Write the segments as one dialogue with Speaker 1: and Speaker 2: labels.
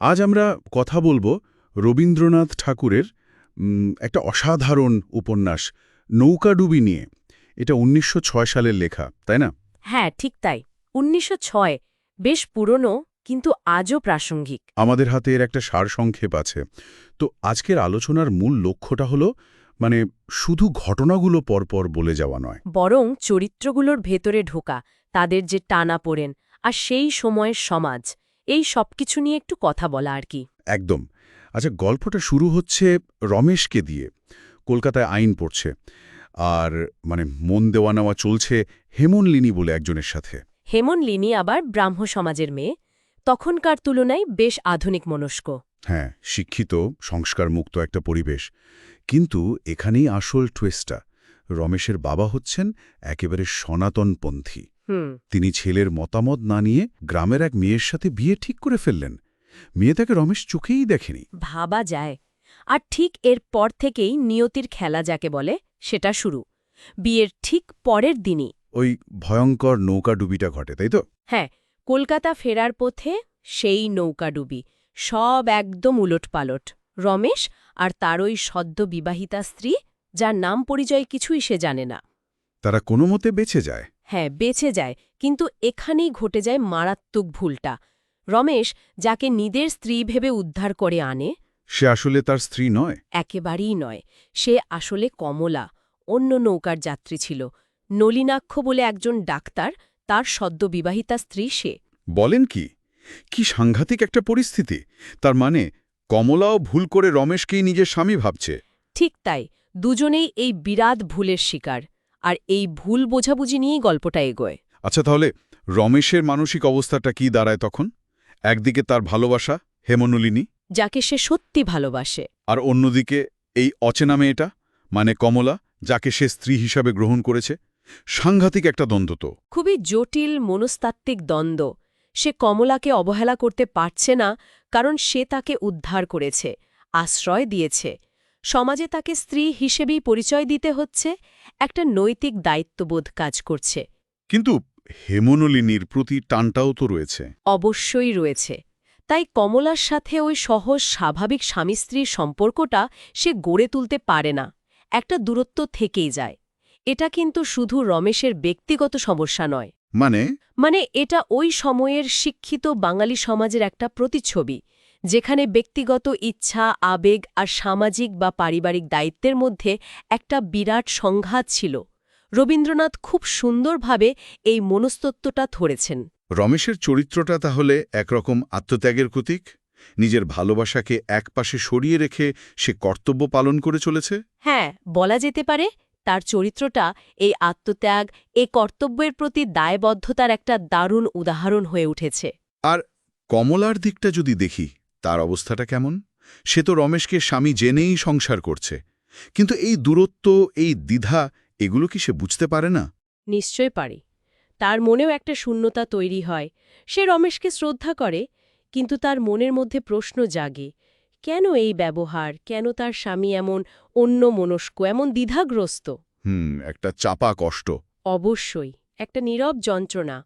Speaker 1: আজ আমরা কথা বলব রবীন্দ্রনাথ ঠাকুরের একটা অসাধারণ উপন্যাস নৌকাডুবি নিয়ে। এটা উনিশশো সালের লেখা তাই না?
Speaker 2: হ্যাঁ ঠিক তাই। উনিশশো ছয় বেশ পুরনো কিন্তু আজও প্রাসঙ্গিক।
Speaker 1: আমাদের হাতে এর একটা সারসংক্ষেপ আছে। তো আজকের আলোচনার মূল লক্ষ্যটা হলো মানে শুধু ঘটনাগুলো পরপর বলে যাওয়া নয়।
Speaker 2: বরং চরিত্রগুলোর ভেতরে ঢোকা তাদের যে টানা পড়েন আর সেই সময়ের সমাজ। এই সবকিছু নিয়ে একটু কথা বলা আর কি।
Speaker 1: একদম। আচ্ছা গল্পটা শুরু হচ্ছে রমেশকে দিয়ে। কলকাতায় আইন পড়ছে। আর মানে মন দেওয়া নেওয়া চলছে হেমনলিনী বলে একজনের সাথে।
Speaker 2: হেমনলিনী আবার ব্রাহ্ম সমাজের মেয়ে। তখনকার তুলনায় বেশ আধুনিক মনস্ক।
Speaker 1: হ্যাঁ শিক্ষিত সংস্কারমুক্ত একটা পরিবেশ। কিন্তু এখানেই আসল টুয়েস্টটা রমেশের বাবা হচ্ছেন একেবারে সনাতনপন্থী। তিনি ছেলের মতামত না নিয়ে গ্রামের এক মেয়ের সাথে বিয়ে ঠিক করে ফেললেন। মেয়ে তাকে রমেশ চোখেই দেখেনি।
Speaker 2: ভাবা যায়। আর ঠিক এর পর থেকেই নিয়তির খেলা যাকে বলে সেটা শুরু। বিয়ের ঠিক পরের দিনই।
Speaker 1: ওই ভয়ঙ্কর নৌকা ডুবিটা ঘটে তাই তো?
Speaker 2: হ্যাঁ কলকাতা ফেরার পথে সেই নৌকাডুবি সব একদম উলটপালট। রমেশ আর তার ওই সদ্য বিবাহিতা স্ত্রী যার নাম পরিচয় কিছুই সে জানে না।
Speaker 1: তারা কোনো মতে বেঁচে যায়।
Speaker 2: হ্যাঁ বেঁচে যায় কিন্তু এখানেই ঘটে যায় মারাত্মক ভুলটা। রমেশ যাকে নিদের স্ত্রী ভেবে উদ্ধার করে আনে
Speaker 1: সে আসলে তার স্ত্রী নয়?
Speaker 2: একেবারেই নয়। সে আসলে কমলা অন্য নৌকার যাত্রী ছিল। নলিনাক্ষ বলে একজন ডাক্তার তার সদ্যবিবাহিতা স্ত্রী সে।
Speaker 1: বলেন কি? কি সাংঘাতিক একটা পরিস্থিতি। তার মানে কমলাও ভুল করে রমেশকেই নিজের স্বামী ভাবছে।
Speaker 2: ঠিক তাই দুজনেই এই বিরাট ভুলের শিকার। আর এই ভুল বোঝাবুঝি নিয়েই গল্পটা এগোয়।
Speaker 1: আচ্ছা তাহলে রমেশের মানসিক অবস্থাটা কি দাঁড়ায় তখন? একদিকে তার ভালোবাসা হেমনলিনী।
Speaker 2: যাকে সে সত্যি ভালোবাসে।
Speaker 1: আর অন্যদিকে এই অচেনা মেয়েটা মানে কমলা যাকে সে স্ত্রী হিসাবে গ্রহণ করেছে। সাংঘাতিক একটা দ্বন্দ্ব তো।
Speaker 2: খুবই জটিল মনস্তাত্ত্বিক দ্বন্দ্ব। সে কমলাকে অবহেলা করতে পারছে না কারণ সে তাকে উদ্ধার করেছে আশ্রয় দিয়েছে। সমাজে তাকে স্ত্রী হিসেবেই পরিচয় দিতে হচ্ছে একটা নৈতিক দায়িত্ববোধ কাজ করছে।
Speaker 1: কিন্তু হেমনলিনীর প্রতি টানটাও তো রয়েছে।
Speaker 2: অবশ্যই রয়েছে। তাই কমলার সাথে ওই সহজ স্বাভাবিক স্বামী স্ত্রীর সম্পর্কটা সে গড়ে তুলতে পারে না। একটা দূরত্ব থেকেই যায়। এটা কিন্তু শুধু রমেশের ব্যক্তিগত সমস্যা নয়।
Speaker 1: মানে?
Speaker 2: মানে এটা ওই সময়ের শিক্ষিত বাঙালি সমাজের একটা প্রতিচ্ছবি। যেখানে ব্যক্তিগত ইচ্ছা আবেগ আর সামাজিক বা পারিবারিক দায়িত্বের মধ্যে একটা বিরাট সংঘাত ছিল। রবীন্দ্রনাথ খুব সুন্দরভাবে এই মনস্তত্ত্বটা ধরেছেন।
Speaker 1: রমেশের চরিত্রটা তাহলে একরকম আত্মত্যাগের প্রতীক? নিজের ভালোবাসাকে একপাশে সরিয়ে রেখে সে কর্তব্য পালন করে চলেছে?
Speaker 2: হ্যাঁ বলা যেতে পারে তার চরিত্রটা এই আত্মত্যাগ এই কর্তব্যের প্রতি দায়বদ্ধতার একটা দারুণ উদাহরণ হয়ে উঠেছে।
Speaker 1: আর কমলার দিকটা যদি দেখি তার অবস্থাটা কেমন? সে তো রমেশকে স্বামী জেনেই সংসার করছে। কিন্তু এই দূরত্ব এই দ্বিধা এগুলো কি সে বুঝতে পারে না?
Speaker 2: নিশ্চয় পারে। তার মনেও একটা শূন্যতা তৈরি হয়। সে রমেশকে শ্রদ্ধা করে কিন্তু তার মনের মধ্যে প্রশ্ন জাগে কেন এই ব্যবহার? কেন তার স্বামী এমন অন্য মনস্ক এমন দ্বিধাগ্রস্ত?
Speaker 1: হুম একটা চাপা কষ্ট।
Speaker 2: অবশ্যই একটা নীরব যন্ত্রণা।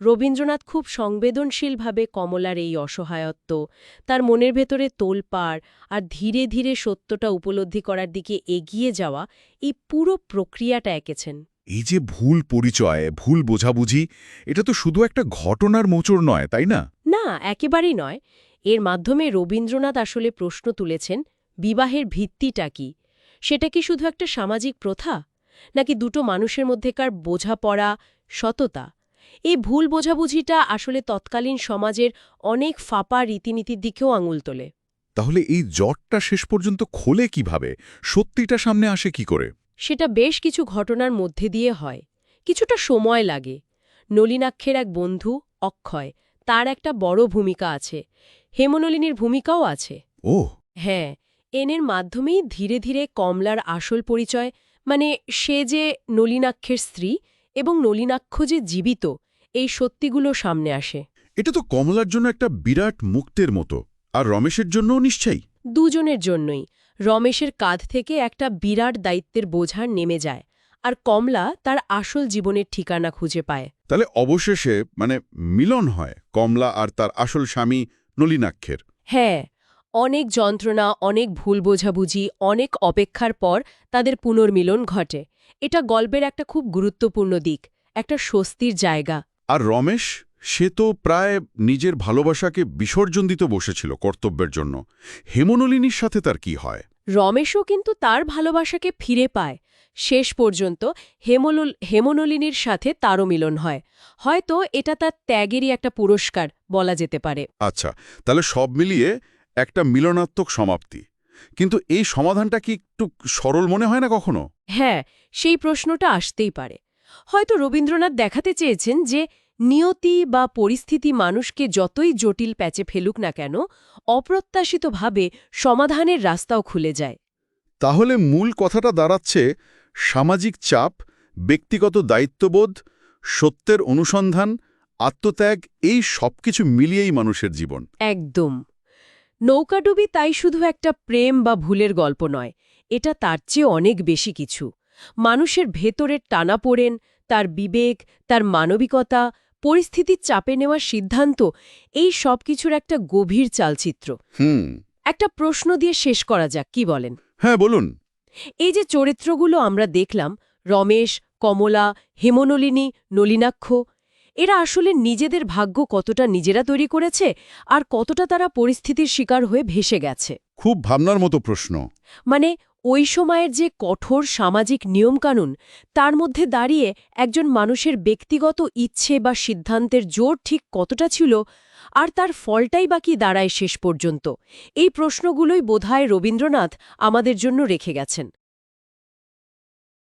Speaker 2: রবীন্দ্রনাথ খুব সংবেদনশীলভাবে কমলার এই অসহায়ত্ব তার মনের ভেতরে তোলপাড় আর ধীরে ধীরে সত্যটা উপলব্ধি করার দিকে এগিয়ে যাওয়া এই পুরো প্রক্রিয়াটা এঁকেছেন।
Speaker 1: এই যে ভুল পরিচয় ভুল বোঝাবুঝি এটা তো শুধু একটা ঘটনার মোচড় নয় তাই না?
Speaker 2: না একেবারেই নয়। এর মাধ্যমে রবীন্দ্রনাথ আসলে প্রশ্ন তুলেছেন বিবাহের ভিত্তিটা কি? সেটা কি শুধু একটা সামাজিক প্রথা? নাকি দুটো মানুষের মধ্যেকার বোঝাপড়া সততা? এই ভুল বোঝাবুঝিটা আসলে তৎকালীন সমাজের অনেক ফাঁপা রীতিনীতির দিকেও আঙুল তোলে।
Speaker 1: তাহলে এই জটটা শেষ পর্যন্ত খোলে কীভাবে? সত্যিটা সামনে আসে কি করে?
Speaker 2: সেটা বেশ কিছু ঘটনার মধ্যে দিয়ে হয়। কিছুটা সময় লাগে। নলিনাক্ষের এক বন্ধু অক্ষয় তার একটা বড় ভূমিকা আছে। হেমনলিনীর ভূমিকাও আছে।
Speaker 1: ও
Speaker 2: হ্যাঁ এনের মাধ্যমেই ধীরে ধীরে কমলার আসল পরিচয় মানে সে যে নলিনাক্ষের স্ত্রী এবং নলিনাক্ষ যে জীবিত এই সত্যিগুলো সামনে আসে।
Speaker 1: এটা তো কমলার জন্য একটা বিরাট মুক্তের মতো আর রমেশের জন্যও নিশ্চয়ই।
Speaker 2: দুজনের জন্যই। রমেশের কাঁধ থেকে একটা বিরাট দায়িত্বের বোঝার নেমে যায় আর কমলা তার আসল জীবনের ঠিকানা খুঁজে পায়।
Speaker 1: তাহলে অবশেষে মানে মিলন হয় কমলা আর তার আসল স্বামী নলিনাক্ষের।
Speaker 2: হ্যাঁ অনেক যন্ত্রণা অনেক ভুল বোঝাবুঝি অনেক অপেক্ষার পর তাদের পুনর্মিলন ঘটে। এটা গল্পের একটা খুব গুরুত্বপূর্ণ দিক একটা স্বস্তির জায়গা।
Speaker 1: আর রমেশ সে তো প্রায় নিজের ভালোবাসাকে বিসর্জন দিতে বসেছিল কর্তব্যের জন্য। হেমনলিনীর সাথে তার কি হয়?
Speaker 2: রমেশও কিন্তু তার ভালোবাসাকে ফিরে পায়। শেষ পর্যন্ত হেমলুল হেমনলিনীর সাথে তারও মিলন হয়। হয়তো এটা তার ত্যাগেরই একটা পুরস্কার বলা যেতে পারে।
Speaker 1: আচ্ছা তাহলে সব মিলিয়ে একটা মিলনাত্মক সমাপ্তি। কিন্তু এই সমাধানটা কি একটু সরল মনে হয় না কখনো?
Speaker 2: হ্যাঁ সেই প্রশ্নটা আসতেই পারে। হয়তো রবীন্দ্রনাথ দেখাতে চেয়েছেন যে নিয়তি বা পরিস্থিতি মানুষকে যতই জটিল প্যাচে ফেলুক না কেন অপ্রত্যাশিতভাবে সমাধানের রাস্তাও খুলে যায়।
Speaker 1: তাহলে মূল কথাটা দাঁড়াচ্ছে সামাজিক চাপ ব্যক্তিগত দায়িত্ববোধ সত্যের অনুসন্ধান আত্মত্যাগ এই সবকিছু মিলিয়েই মানুষের জীবন।
Speaker 2: একদম। নৌকাডুবি তাই শুধু একটা প্রেম বা ভুলের গল্প নয় এটা তার চেয়ে অনেক বেশি কিছু। মানুষের ভেতরের টানাপোড়েন তার বিবেক তার মানবিকতা পরিস্থিতির চাপে নেওয়ার সিদ্ধান্ত এই সব কিছুর একটা গভীর চালচিত্র।
Speaker 1: হুম।
Speaker 2: একটা প্রশ্ন দিয়ে শেষ করা যাক কি বলেন?
Speaker 1: হ্যাঁ বলুন।
Speaker 2: এই যে চরিত্রগুলো আমরা দেখলাম রমেশ কমলা হেমনলিনী নলিনাক্ষ এরা আসলে নিজেদের ভাগ্য কতটা নিজেরা তৈরি করেছে আর কতটা তারা পরিস্থিতির শিকার হয়ে ভেসে গেছে।
Speaker 1: খুব ভাবনার মতো প্রশ্ন।
Speaker 2: মানে ওই সময়ের যে কঠোর সামাজিক নিয়মকানুন তার মধ্যে দাঁড়িয়ে একজন মানুষের ব্যক্তিগত ইচ্ছে বা সিদ্ধান্তের জোর ঠিক কতটা ছিল আর তার ফলটাই বা কি দাঁড়ায় শেষ পর্যন্ত এই প্রশ্নগুলোই বোধহয় রবীন্দ্রনাথ আমাদের জন্য রেখে গেছেন।